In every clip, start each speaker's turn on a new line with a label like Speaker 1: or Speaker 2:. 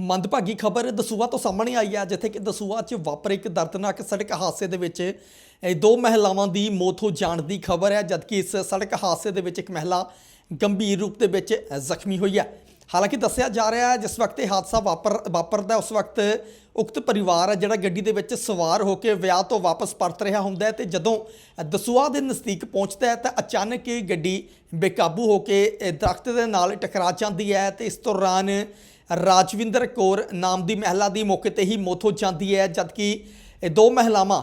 Speaker 1: ਮੰਦਭਾਗੀ ਖਬਰ ਦਸੂਆ ਤੋਂ ਸਾਹਮਣੇ ਆਈ ਹੈ, ਜਿੱਥੇ ਕਿ ਦਸੂਆ 'ਚ ਵਾਪਰੇ ਇੱਕ ਦਰਦਨਾਕ ਸੜਕ ਹਾਦਸੇ ਦੇ ਵਿੱਚ ਦੋ ਮਹਿਲਾਵਾਂ ਦੀ ਮੌਤ ਹੋ ਜਾਣ ਦੀ ਖਬਰ ਹੈ, ਜਦਕਿ ਇਸ ਸੜਕ ਹਾਦਸੇ ਦੇ ਵਿੱਚ ਇੱਕ ਮਹਿਲਾ ਗੰਭੀਰ ਰੂਪ ਦੇ ਵਿੱਚ ਜ਼ਖਮੀ ਹੋਈ ਹੈ। ਹਾਲਾਂਕਿ ਦੱਸਿਆ ਜਾ ਰਿਹਾ ਹੈ, ਜਿਸ ਵਕਤ ਇਹ ਹਾਦਸਾ ਵਾਪਰ, ਵਾਪਰਦਾ ਉਸ ਵਕਤ ਉਕਤ ਪਰਿਵਾਰ ਹੈ, ਜਿਹੜਾ ਗੱਡੀ ਦੇ ਵਿੱਚ ਸਵਾਰ ਹੋ ਕੇ ਵਿਆਹ ਤੋਂ ਵਾਪਸ ਪਰਤ ਰਿਹਾ ਹੁੰਦਾ ਹੈ, ਤੇ ਜਦੋਂ ਦਸੂਆ ਦੇ ਨਜ਼ਦੀਕ ਪਹੁੰਚਦਾ ਹੈ, ਤਾਂ ਅਚਾਨਕ ਇਹ ਗੱਡੀ ਬੇਕਾਬੂ ਹੋ ਕੇ ਦਰਖਤ ਦੇ ਨਾਲ ਟਕਰਾ ਜਾਂਦੀ ਹੈ, ਤੇ ਇਸ ਦੌਰਾਨ ਰਾਜਵਿੰਦਰ ਕੌਰ ਨਾਮ ਦੀ ਮਹਿਲਾ ਦੀ ਮੌਕੇ ਤੇ ਹੀ ਮੌਤ ਹੋ ਜਾਂਦੀ ਹੈ, ਜਦਕਿ ਦੋ ਮਹਿਲਾਵਾਂ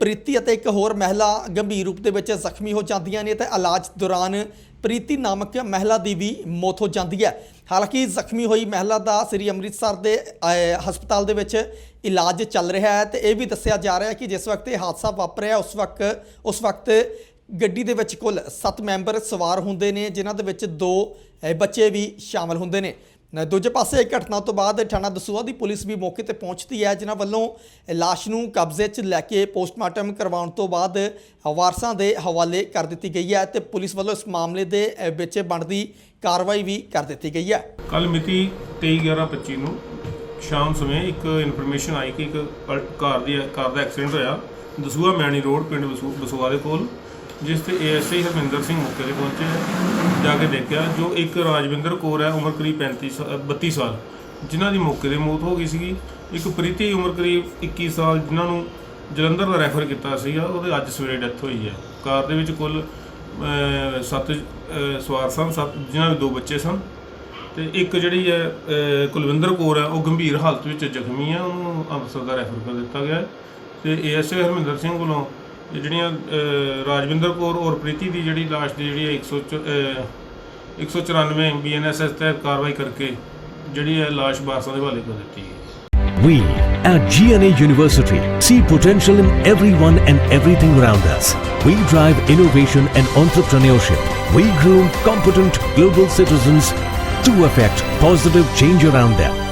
Speaker 1: ਪ੍ਰੀਤੀ ਅਤੇ ਇੱਕ ਹੋਰ ਮਹਿਲਾ ਗੰਭੀਰ ਰੂਪ ਦੇ ਵਿੱਚ ਜ਼ਖਮੀ ਹੋ ਜਾਂਦੀਆਂ ਨੇ ਤੇ ਇਲਾਜ ਦੌਰਾਨ ਪ੍ਰੀਤੀ ਨਾਮਕ ਮਹਿਲਾ ਦੀ ਵੀ ਮੌਤ ਹੋ ਜਾਂਦੀ ਹੈ। ਹਾਲਾਂਕਿ ਜ਼ਖਮੀ ਹੋਈ ਮਹਿਲਾ ਦਾ ਸ੍ਰੀ ਅੰਮ੍ਰਿਤਸਰ ਦੇ ਹਸਪਤਾਲ ਦੇ ਵਿੱਚ ਇਲਾਜ ਚੱਲ ਰਿਹਾ ਹੈ ਤੇ ਇਹ ਵੀ ਦੱਸਿਆ ਜਾ ਰਿਹਾ ਹੈ ਕਿ ਜਿਸ ਵਕਤ ਇਹ ਹਾਦਸਾ ਵਾਪਰਿਆ, ਉਸ ਵਕਤ ਉਸ ਵਕਤ ਗੱਡੀ ਦੇ ਵਿੱਚ ਕੁੱਲ 7 ਮੈਂਬਰ ਸਵਾਰ ਹੁੰਦੇ ਨੇ, ਜਿਨ੍ਹਾਂ ਦੇ ਵਿੱਚ ਦੋ ਬੱਚੇ ਵੀ ਸ਼ਾਮਲ ਹੁੰਦੇ ਨੇ। ਦੂਜੇ ਪਾਸੇ ਇਹ ਘਟਨਾ ਤੋਂ ਬਾਅਦ ਥਾਣਾ ਦਸੂਆ ਦੀ ਪੁਲਿਸ ਵੀ ਮੌਕੇ ਤੇ ਪਹੁੰਚਦੀ ਹੈ, ਜਿਨ੍ਹਾਂ ਵੱਲੋਂ ਲਾਸ਼ ਨੂੰ ਕਬਜ਼ੇ 'ਚ ਲੈ ਕੇ ਪੋਸਟਮਾਰਟਮ ਕਰਵਾਉਣ ਤੋਂ ਬਾਅਦ ਵਾਰਸਾਂ ਦੇ ਹਵਾਲੇ ਕਰ ਦਿੱਤੀ ਗਈ ਹੈ ਤੇ ਪੁਲਿਸ ਵੱਲੋਂ ਇਸ ਮਾਮਲੇ ਦੇ ਵਿੱਚ ਬਣਦੀ ਕਾਰਵਾਈ ਵੀ ਕਰ ਦਿੱਤੀ ਗਈ ਹੈ।
Speaker 2: ਕੱਲ ਮਿਤੀ 23/11/25 ਨੂੰ ਸ਼ਾਮ ਸਮੇਂ ਇੱਕ ਇਨਫੋਰਮੇਸ਼ਨ ਆਈ ਕਿ ਇੱਕ ਅਲ- ਕਾਰ ਦੀ, ਕਾਰ ਦਾ ਐਕਸੀਡੈਂਟ ਹੋਇਆ ਦਸੂਆ ਮੈਣੀ ਰੋਡ, ਪਿੰਡ ਬਸੂ- ਬਸੂਆ ਦੇ ਕੋਲ, ਜਿਸ ਤੇ ਏਐਸਆਈ ਹਰਮਿੰਦਰ ਸਿੰਘ ਮੌਕੇ ਤੇ ਪਹੁੰਚੇ। ਜਾ ਕੇ ਦੇਖਿਆ ਜੋ ਇੱਕ ਰਾਜਵਿੰਦਰ ਕੌਰ ਹੈ ਉਮਰ ਕਰੀਬ 35 ਸਾ- 32 ਸਾਲ। ਜਿਨ੍ਹਾਂ ਦੀ ਮੌਕੇ ਤੇ ਮੌਤ ਹੋ ਗਈ ਸੀਗੀ। ਇੱਕ ਪ੍ਰੀਤੀ ਉਮਰ ਕਰੀਬ 21 ਸਾਲ ਜਿਨ੍ਹਾਂ ਨੂੰ ਜਲੰਧਰ ਦਾ ਰੈਫਰ ਕੀਤਾ ਸੀਗਾ ਉਹਦੇ ਅੱਜ ਸਵੇਰੇ ਡੈਥ ਹੋਈ ਹੈ। ਕਾਰ ਦੇ ਵਿੱਚ ਕੁੱਲ ਅਹ, ਸੱਤ ਅਹ, ਸਵਾਰ ਸਨ ਸੱਤ ਜਿਨ੍ਹਾਂ ਦੇ ਦੋ ਬੱਚੇ ਸਨ। ਤੇ ਇੱਕ ਜਿਹੜੀ ਹੈ ਅਹ, ਕੁਲਵਿੰਦਰ ਕੌਰ ਹੈ ਉਹ ਗੰਭੀਰ ਹਾਲਤ ਵਿੱਚ ਜ਼ਖਮੀ ਹੈ। ਉਹਨੂੰ ਅੰਮ੍ਰਿਤਸਰ ਦਾ ਰੈਫਰ ਕਰ ਦਿੱਤਾ ਗਿਆ ਹੈ। ਤੇ ਏਐਸਏ ਹਰਮਿੰਦਰ ਸਿੰਘ ਵੱਲੋਂ ਜਿਹੜੀਆਂ ਅਹ, ਰਾਜਵਿੰਦਰ ਕੌਰ ਔਰ ਪ੍ਰੀਤੀ ਦੀ ਜਿਹੜੀ ਲਾਸ਼ ਦੀ ਜਿਹੜੀ ਹੈ 100 ਅਹ, 194 ਬੀਐਨਐਸਐਸ ਤਹਿਤ ਕਾਰਵਾਈ ਕਰਕੇ ਜਿਹੜੀ ਹੈ ਲਾਸ਼ ਵਾਰਸਾਂ ਦੇ ਹਵਾਲੇ ਕਰ ਦਿੱਤੀ ਹੈ
Speaker 3: We at GNA University see potential in everyone and everything around us. We drive innovation and entrepreneurship. We groom competent global citizens to affect positive change around them.